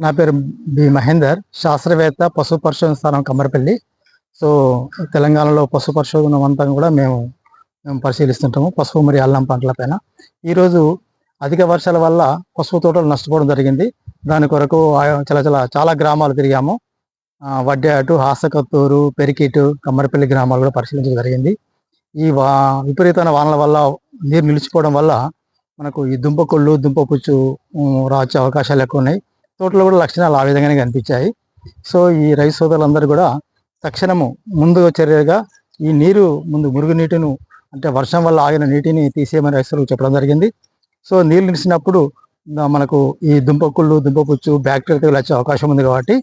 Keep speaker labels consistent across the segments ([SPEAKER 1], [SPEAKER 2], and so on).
[SPEAKER 1] నా పేరు బి మహేందర్ శాస్త్రవేత్త పశు పరిశోధన స్థానం కమ్మరపల్లి సో తెలంగాణలో పశు పరిశోధన అంతా కూడా మేము మేము పరిశీలిస్తుంటాము పసుపు మరియు అల్లం పంటల పైన. ఈరోజు అధిక వర్షాల వల్ల పసుపు తోటలు నష్టపోవడం జరిగింది. దాని కొరకు చాలా చాలా చాలా గ్రామాలు తిరిగాము. ఆ, వడ్డాటు హాసకత్తూరు పెరికిటు కమ్మరపల్లి గ్రామాలు కూడా పరిశీలించడం జరిగింది. ఈ వా విపరీతమైన వానల వల్ల నీరు నిలిచిపోవడం వల్ల మనకు ఈ దుంపకొళ్ళు దుంపపుచ్చు రాచే అవకాశాలు ఎక్కువ ఉన్నాయి. తోటలో కూడా లక్షణాలు ఆ విధంగానే కనిపించాయి. సో ఈ రైతు సోదరులందరూ కూడా తక్షణము ముందు చర్యగా ఈ నీరు ముందు మురుగునీటిని అంటే వర్షం వల్ల ఆగిన నీటిని తీసేయమని రైతులకు చెప్పడం జరిగింది. సో నీళ్ళు నిలిచినప్పుడు మనకు ఈ దుంపకుళ్ళు దుంపపుచ్చు బ్యాక్టీరియా వచ్చే అవకాశం ఉంది కాబట్టి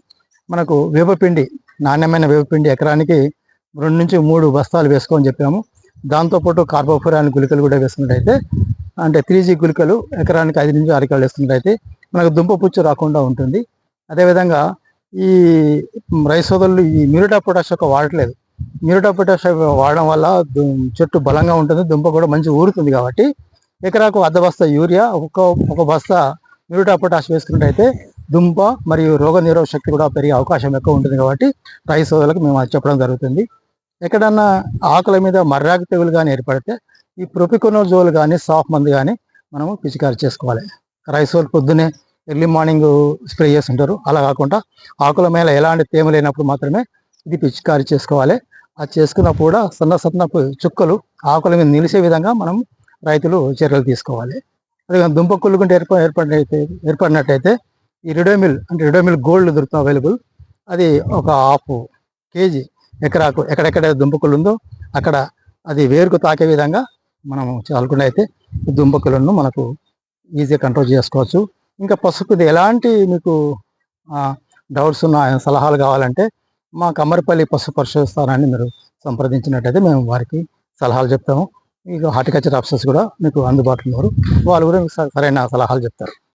[SPEAKER 1] మనకు వేపపిండి నాణ్యమైన వేపపిండి ఎకరానికి రెండు నుంచి మూడు బస్తాలు వేసుకోమని చెప్పాము. దాంతోపాటు కార్బోఫురాన్ గుళికలు కూడా వేసుకున్నట్టయితే అంటే త్రీ జీ గుళికలు ఎకరానికి ఐదు నుంచి ఆరు కిలోలు వేసుకున్నట్టయితే మనకు దుంప పుచ్చు రాకుండా ఉంటుంది. అదేవిధంగా ఈ రైస్ సోదరులు ఈ మ్యూరిటా పొటాష్ యొక్క వాడట్లేదు. మ్యూరిటా పొటాష్ వాడడం వల్ల చెట్టు బలంగా ఉంటుంది. దుంప కూడా మంచి ఊరుతుంది కాబట్టి ఎకరాకు అర్ధ బస్తా యూరియా ఒక ఒక బస్తా మ్యూరిటా పొటాష్ వేసుకున్నట్టయితే దుంప మరియు రోగ నిరోధక శక్తి కూడా పెరిగే అవకాశం ఎక్కువ ఉంటుంది కాబట్టి రైస్ సోదరులకు మేము అది చెప్పడం జరుగుతుంది. ఎక్కడన్నా ఆకుల మీద మర్రాకు తెగులు కానీ ఏర్పడితే ఈ ప్రొపికొనోజోల్ కానీ సాఫ్ మందు కానీ మనము పిచికారి చేసుకోవాలి. రైస్ వాళ్ళు పొద్దునే ఎర్లీ మార్నింగ్ స్ప్రే చేస్తుంటారు. అలా కాకుండా ఆకుల మేళ ఎలాంటి తేమ లేనప్పుడు మాత్రమే ఇది పిచికారి చేసుకోవాలి. అది చేసుకున్నప్పుడు కూడా సన్న సన్నపు చుక్కలు ఆకుల మీద నిలిచే విధంగా మనం రైతులు చర్యలు తీసుకోవాలి. అదే దుంప కుళ్ళుకుంటే ఏర్ప ఏర్పడినైతే ఏర్పడినట్టయితే ఈ రిడోమిల్ అంటే రిడోమిల్ గోల్డ్ దొరుకుతుంది అవైలబుల్. అది ఒక హాఫ్ కేజీ ఎకరాకు ఎక్కడెక్కడ దుంపకులు ఉందో అక్కడ అది వేరుకు తాకే విధంగా మనం చాలకుండా అయితే దుంపకులను మనకు ఈజీగా కంట్రోల్ చేసుకోవచ్చు. ఇంకా పసుపుది ఎలాంటి మీకు డౌట్స్ ఉన్న సలహాలు కావాలంటే మా కమ్మరిపల్లి పశు పరిశోధన స్థానాన్ని మీరు సంప్రదించినట్టయితే మేము వారికి సలహాలు చెప్తాము. మీకు హార్టికల్చర్ ఆఫీసర్స్ కూడా మీకు అందుబాటులో ఉన్నారు. వాళ్ళు కూడా మీకు స- సరైన సలహాలు చెప్తారు.